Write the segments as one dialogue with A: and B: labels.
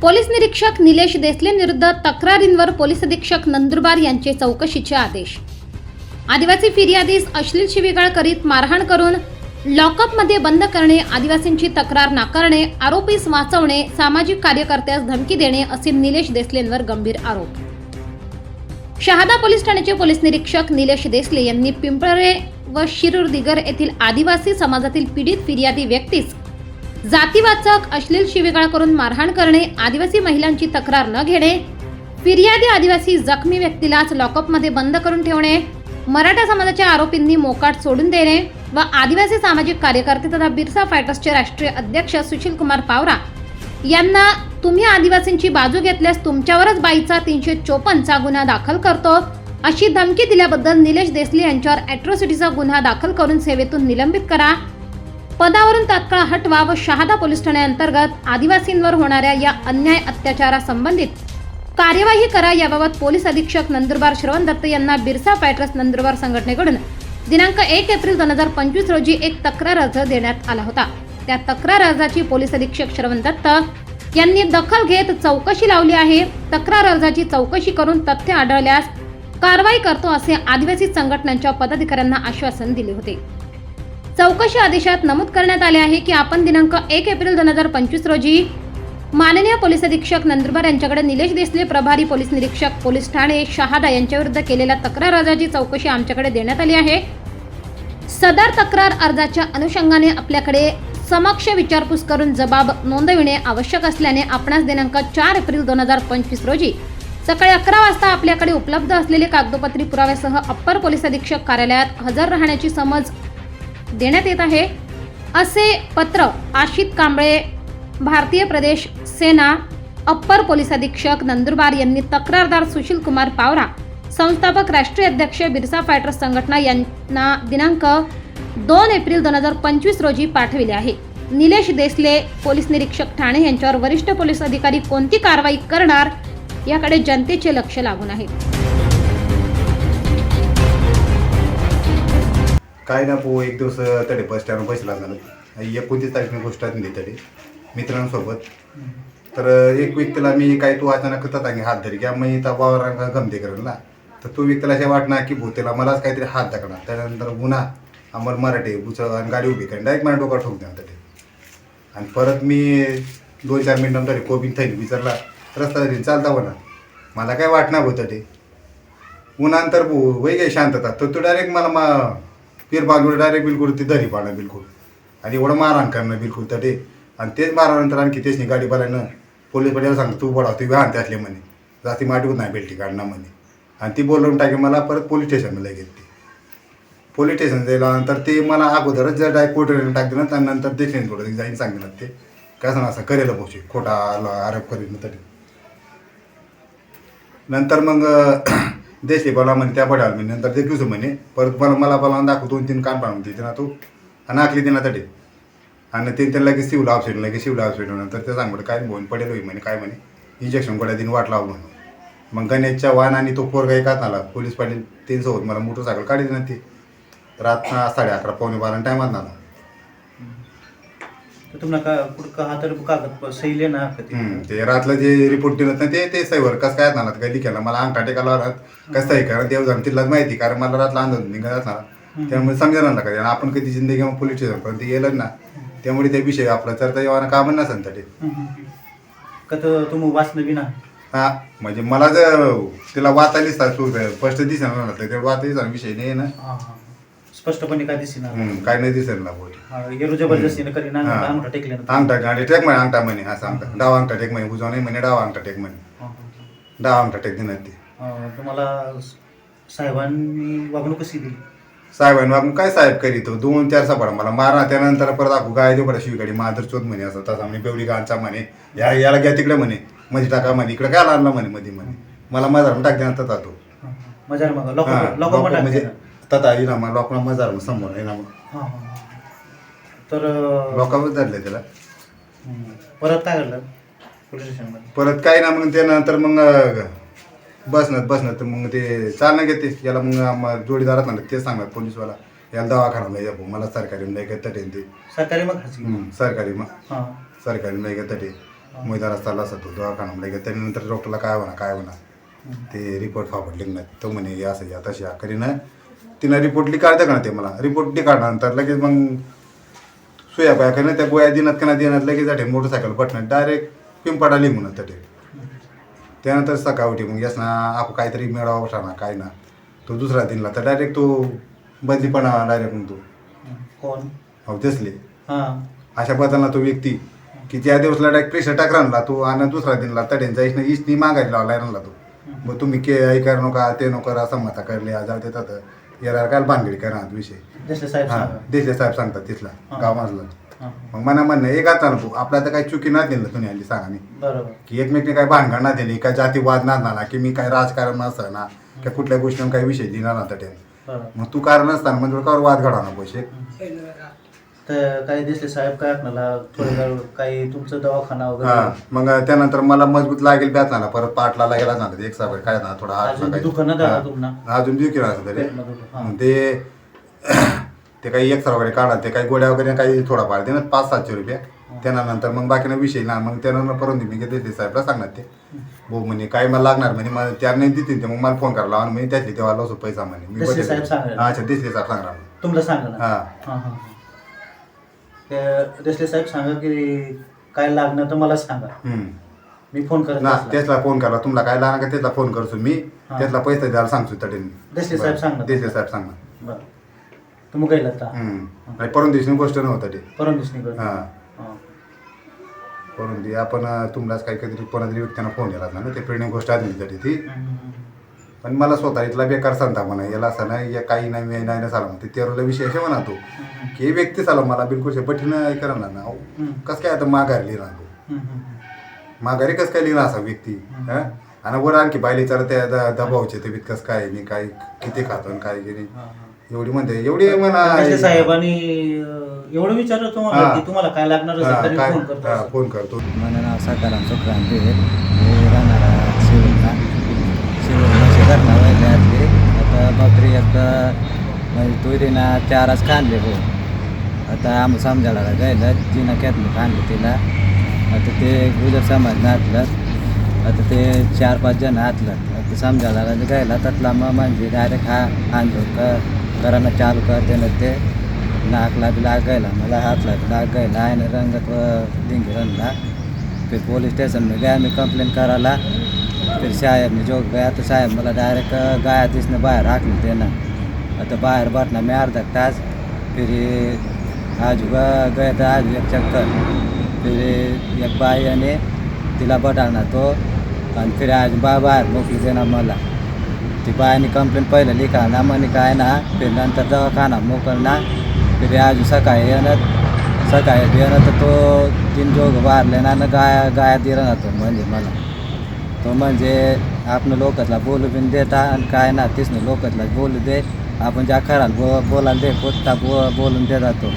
A: Police निरीक्षक निलेश देसलेंविरुद्ध तक्रारींवर police अधीक्षक नंदुरबार यांचे चौकशीचे आदेश. आदिवासी फिर्यादीस अश्लील शिवीगाळ करीत मारहाण करून लॉकअपमध्ये बंद करणे आदिवासींची तक्रार नाकारणे आरोपीस वाचवणे सामाजिक कार्यकर्त्यास धमकी देणे असे निलेश देसलेंवर गंभीर आरोप. शहादा पोलीस ठाण्याचे पोलीस निरीक्षक निलेश देसले यांनी पिंपळे व शिरूर दिगर येथील आदिवासी समाजातील पीडित फिर्यादी व्यक्तीस जातीवाचक अश्लील शिवेगाळ करून मारहाण करणे आदिवासी महिलांची तक्रार न घेणे फिर्यादी आदिवासी जखमी व्यक्तीलाच लॉकअपमध्ये बंद करून ठेवणे मराठा समाजाच्या आरोपींनी मोकाट सोडून देणे व आदिवासी सामाजिक कार्यकर्ते तथा बिरसा फायटर्सचे राष्ट्रीय अध्यक्ष सुशील कुमार पावरा यांना तुम्ही आदिवासींची बाजू घेतल्यास तुमच्यावरच बाईचा तीनशे चोपन्नचा गुन्हा दाखल करतो अशी धमकी दिल्याबद्दल निलेश देसले यांच्यावर अॅट्रॉसिटीचा गुन्हा दाखल करून सेवेतून निलंबित करा. पदावरून तात्काळ हटवा व शहादा पोलीस ठाण्याअंतर्गत आदिवासींवर होणाऱ्या या अन्याय अत्याचारासंबंधित कार्यवाही करा याबाबत पोलीस अधीक्षक नंदुरबार श्रवण दत्त यांना बिरसा पॅट्रस नंदुरबार संघटनेकडून दिनांक एक एप्रिल दोन हजार पंचवीस रोजी एक तक्रार अर्ज देण्यात आला होता. त्या तक्रार अर्जाची पोलीस अधीक्षक श्रवण दत्त यांनी दखल घेत चौकशी लावली आहे. तक्रार अर्जाची चौकशी करून तथ्य आढळल्यास कारवाई करतो असे आदिवासी संघटनांच्या पदाधिकाऱ्यांना आश्वासन दिले होते. चौकशी आदेशात नमूद करण्यात आले आहे की आपण दिनांक एक एप्रिल दोन हजार पंचवीस रोजी माननीय पोलीस अधीक्षक नंदुरबार यांच्याकडे निलेश देसले प्रभारी पोलीस निरीक्षक पोलीस ठाणे शहादा यांच्याविरुद्ध केलेल्या तक्रार अर्जाची चौकशी आमच्याकडे देण्यात आली आहे. सदर तक्रार अर्जाच्या अनुषंगाने आपल्याकडे समक्ष विचारपूस करून जबाब नोंदविणे आवश्यक असल्याने आपणास दिनांक चार एप्रिल दोन हजार पंचवीस रोजी सकाळी अकरा वाजता आपल्याकडे उपलब्ध असलेले कागदोपत्री पुराव्यासह अप्पर पोलीस अधीक्षक कार्यालयात हजर राहण्याची समज देण्यात येत आहे. असे पत्र आशित कांबळे भारतीय प्रदेश सेना अप्पर पोलीस अधीक्षक नंदुरबार यांनी तक्रारदार सुशील कुमार पावरा संस्थापक राष्ट्रीय अध्यक्ष बिरसा फायटर्स संघटना यांना दिनांक दोन एप्रिल दोन हजार पंचवीस रोजी पाठविले आहे. निलेश देसले पोलीस निरीक्षक ठाणे यांच्यावर वरिष्ठ पोलीस अधिकारी कोणती कारवाई करणार याकडे जनतेचे लक्ष लागून आहे.
B: काय ना पो एक दिवस तडे बस स्टँड बसला झालं एकोणतीस तारखेने गोष्ट दिली तडे मित्रांसोबत. तर एक व्यक्तीला मी काय तू अचानक तांगे हात धरी घ्या मी त्या वावरांना गमते करेल ना. तर तो व्यक्तीला असे वाटणार की भूतेला मलाच काहीतरी हात दाखणार त्यानंतर गुन्हा आम्हाला मराठे बुच आणि गाडी उभी करेन. डायरेक्ट मला डोका ठोक द्या आणि परत मी दोन चार मिनिटांतर कोबीन थैली विचारला रस्ता धरी चालता म्हणा. मला काय वाटणार होतं ते उन्हांतर वै गे शांतता? तर तो डायरेक्ट मला मा पीर डायरेक्ट बिलकुल ती दरी पाडणं बिलकुल. आणि एवढं मारहाण करणं बिलकुल. तटे आणि तेच मारल्यानंतर आणखी तेच नाही गाडी पाल्यानं पोलीस पाटील सांगतो तू बडा तू वाहन त्यातले म्हणे. जाती माटी होत नाही बेल्टी काढणं म्हणे. आणि ती बोलवून टाके मला परत पोलीस स्टेशनला लगेच पोलीस स्टेशन गेल्यानंतर ते मला अगोदरच जर डायरेक्ट कोर्टाने टाकते ना त्यानंतर देखील थोडं जाईन सांगितलं ते. काय सांगा असं करेल पोशी खोटा आरोप करीन तरी नंतर मग देशले बोला म्हणे त्या पडाल म्हणे नंतर ते म्हणे परत मला मला बोला दाखव दोन तीन कान पाडून तिथे ना तू. आणि आखली तिना तडे. आणि ते त्यांना लगेच शिवला हॉस्पिटल लगेच शिवला हॉस्पिटल नंतर ते सांग काय बोन पडेल होई म्हणे काय म्हणे? इंजेक्शन गोड्या दिन वाट लावू म्हणून. मग गणेशच्या वाहन आणि तो पोरगा एकात आला. पोलीस पाटील त्यांच्यासोबत मला मोटरसायकल काढली ना ती. रात साडे अकरा पावणे बारा टायमात ना आला.
C: तर तुम्हाला का कुठं का हातावर कागद सही ना का ते?
B: हम्म, ते रातलं जे रिपोर्ट दिलं ना ते ते सहीवर कसं काय ना काही लिखायला मला अंगठा टेकाला राहत कसं सही करा? देव जाण तिथलाच माहिती कारण मला रातला अंदाज निघत असणार. त्यामुळे समजा ना कधी आपण कधी जिंदगी मग पोलीस स्टेशन पर्यंत गेलं ना. त्यामुळे त्या विषय आपला चर्चा जेव्हा काम नसेल तर. ते
C: हम्म, हम्म, हम्म. का तर तुम्ही वाचलं बी ना?
B: हा म्हणजे मला जर तिला वाचायला स्पष्ट दिसेल ना तर ते वाचायचा विषय नाही ना.
C: हा, हा. स्पष्टपणे काय दिसेना.
B: हम्म, काय नाही दिसेल ना बोल
C: हा, येरू जबरदस्तीने करी ना
B: हा.
C: अंगठा टेकले ना
B: अंगठा गाडी टेक म्हणे अंगठा म्हणे असं अंगठा डावा अंगठा टेक म्हणे उजवा नाही म्हणे डावा अंगठा टेक म्हणे.
C: हा, हा,
B: डावा अंगठा टेक देणार ते.
C: हा, तुम्हाला साहेबांनी वागणूक कशी दिली?
B: साहेबांनी मग काय साहेब करीत दोन चार सापडा मला मारा त्यानंतर परत आखू गाय देऊ पडा शिवगाडी माधर चोत म्हणे असं तसा म्हणे बेवडी गांचा म्हणे. या याला घ्या तिकडे म्हणे मध्ये टाका म्हणे इकडे काय आणला म्हणे मध्ये म्हणे. मला मजार टाक द्या तथा तो.
C: मजार मग लोक
B: हा,
C: लोक
B: लोकं
C: पण
B: म्हणजे येईल मग लोकांना मजार समोर आहे ना मग.
C: हा, हा, हा. तर अं,
B: लोकांवर धरले त्याला.
C: हम्म. परत काय घडलं? पोलीस स्टेशनमध्ये.
B: परत काही ना मग त्यानंतर मग अं, बसणार बसणार तर मग ते चालणं घेते. याला मग आम्हा जोडीदारात ना ते सांगणार पोलीसवाला. याला दवाखान्याला या भाऊ, मला सरकारी नाही का तटे ते.
C: सरकारी मग
B: हम्म, सरकारी मग.
C: हा.
B: सरकारी नाही का तटे. मैदानात चालला असतो तो दवाखाना गेला त्यानंतर डॉक्टरला काय होणार काय होणार. ते रिपोर्ट फापडले ना तो म्हणे हे असं या तशी करीनं तिनं रिपोर्ट लिकाळतं का ते मला? रिपोर्ट लिकाळल्यानंतर लगेच मग सुया पाया का त्या गोया दिनात का नाही दिनात लगेच जाते मोटरसायकल पटणं डायरेक्ट पिंपाडा लिहून तटे त्यानंतर सकाळ उठी मग यस ना आपण काहीतरी मिळावा उठाना काय ना. तो दुसरा दिनला तर डायरेक्ट तो बदली पण डायरेक्ट तो
C: हं. कोण?
B: हो दिसले
C: हां.
B: अशा बदलला तो व्यक्ती की त्या दिवसला डायरेक्ट प्रेशर टाक आणला तो आणि दुसरा दिनला तड्यांचा इसने इसनी मागायला लावला तो. मग तुम्ही के ऐ कर नका ते नको असं मता करले जाऊ देतात याला काय भानगडी करा हा विषय
C: साहेब
B: हा
C: सांगा.
B: देशले साहेब सांगतात तिथला
C: हा.
B: गाव माझला.
C: हां.
B: मग मना म्हणणं एक आता नको आपल्या तर काही चुकी ना दिलं तुम्ही आली सांगा
C: बरोबर.
B: की एकमेकने काही भानगड ना दिली काय जातीवाद ना झाला की मी काय राजकारण असं ना की कुठल्या गोष्टीवर काही विषय दिला ना त्या
C: बरोबर.
B: मग तू कारण असताना म्हणजे कावर वाद घडा ना पैसे
C: तर काही दिसले साहेब काय आपल्याला थोडे काही तुमचं दवाखाना
B: हा
C: वगैरे
B: मग त्यानंतर मला मजबूत लागेल ब्याच झाला. परत पाठला लागेला झाला एक साहेब काय ना थोडा हात
C: अजून
B: हा.
C: का तुम्हाला
B: अजून देऊ केला तरी.
C: पेटलं दुकान. हां.
B: मग ते ते काही एक्सरा वगैरे काढा ते काही गोड्या वगैरे काही थोडाफार दे ना पाच सातशे रुपये त्यानंतर मग बाकीना विषय ना मग त्यानंतर परत मी घेते ते साहेबला सांगणार ते. भाऊ म्हणे काय मला लागणार? म्हणे मला नाही देतील ते मग मला फोन करायला लावा म्हणे त्यातली तेव्हा लवकर पैसा म्हणे. मी
C: देसले साहेब सांगणार.
B: हा, अच्छा दिसले साहेब सांगणार
C: तुम्हाला सांगा ना
B: हा
C: हां हां. ते देसले साहेब सांगा की काय लागणार तर मला सांगा.
B: हम्म.
C: मी फोन करत
B: ना. त्याचला फोन करा. तुम्हाला काय लागणार का त्याचा फोन करतो मी.
C: हा.
B: त्यातला पैसे द्यायला सांगतो
C: देसले साहेब सांगणार.
B: देसले साहेब सांगणार.
C: बरं. तुम्ही गेलात का?
B: हम्म. आणि परम दिवशी गोष्ट नव्हतं ते.
C: परम दिसणी
B: हा. परंतु ते आपण अं, तुम्हालाच काही कधी कोणातरी व्यक्तीनं फोन केला ना ते प्रेरणा गोष्ट आली तरी ती. पण मला स्वतः इथला बेकार सांगता म्हणा याला असं नाही या काही नाही मी नाही झाला म्हणते. तेरोला विषय असे म्हणा तू की हे व्यक्ती झाला मला बिलकुल बठीन करा ना अहो, कसं काय आता माघारी लिहिणार तू? माघारी कसं काय लिहिणार असा व्यक्ती? हा? आणि वर आणखी बायले चालत त्या द- दबावचे ते कसं काय नाही काय किती खातो आणि काय नाही एवढी म्हणते एवढी म्हणा
C: साहेबांनी अं, एवढं विचारलं तुम्हाला
B: हा.
C: की तुम्हाला काय लागणार
B: हा,
C: असेल तरी
B: काय
C: फोन करतो
B: हा,
C: असं.
B: फोन करतो.
D: माझं नाव सकाराम सुक्रांती आहे. मी राहणारा शिवला शिवला घरला वैद्यातली आता बकरी एक म्हणजे तुरीना चारच खांदले भाऊ. आता आम्ही समजायला गेलं तिनं कॅतली खांदली तिला. आता ते गुजर समाज नातलं आता ते चार पाच जण हातलं आता समजायला गेला त्यातला मग म्हणजे डायरेक्ट हा आंदोलन कर घरानं चालू कर त्यानं ते नाकला बी लागायला मला हातला बी लागायला आहे रंगत व डिंगी रंगला. ते पोलीस स्टेशन गया मी कंप्लेन करायला फिर साहेब जोग जो गया तो साहेब मला डायरेक्ट गाया दिसणं बाहेर हाकलं त्यानं. आता बाहेर बसला मी अर्धा तास फिर आज गया तर आज एक चक्कर. फिर एक बाई आणि तिला बटाणा तो आणि फिर आज बा बाहेर मोकली देणार मला ती बायाने कंप्लेन पहिलं लिखा ना म्हणे काय ना फिर नंतर दवाखाना मोकलना फिर आज सकाळी येणार सकाळी येणार तर तो तीन जोग बारले ना न गाया गाया दिला तो म्हणजे मला. तो म्हणजे आपण लोकातला बोलू बिन देता आणि काय ना तिसनं लोकातला बोलू दे. आपण ज्या खराल बो बोलायला दे पोचता बो बोलून देता तो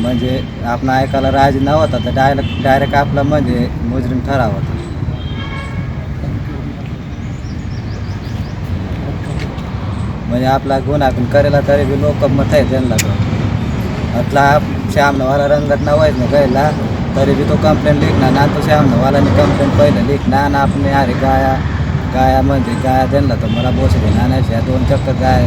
D: म्हणजे आपण ऐकायला राजी होता तर डायरेक्ट डायरेक्ट आपला म्हणजे मुजरीम ठराव होता. म्हणजे आपला गुन्हा पण करेला तरी बी लोक मत आहे त्यांना. तो आपला श्यामनवाला रंगत नवायच ना गायला तरी बी तो कंप्लेंट लिखणार ना तो श्यामनवालाने कंप्लेंट पहिलं लिखणार ना आपण अरे गाया गाया म्हणजे गाया त्यांना तर मला बोस बोसडी नाही दोन चक्कर गाय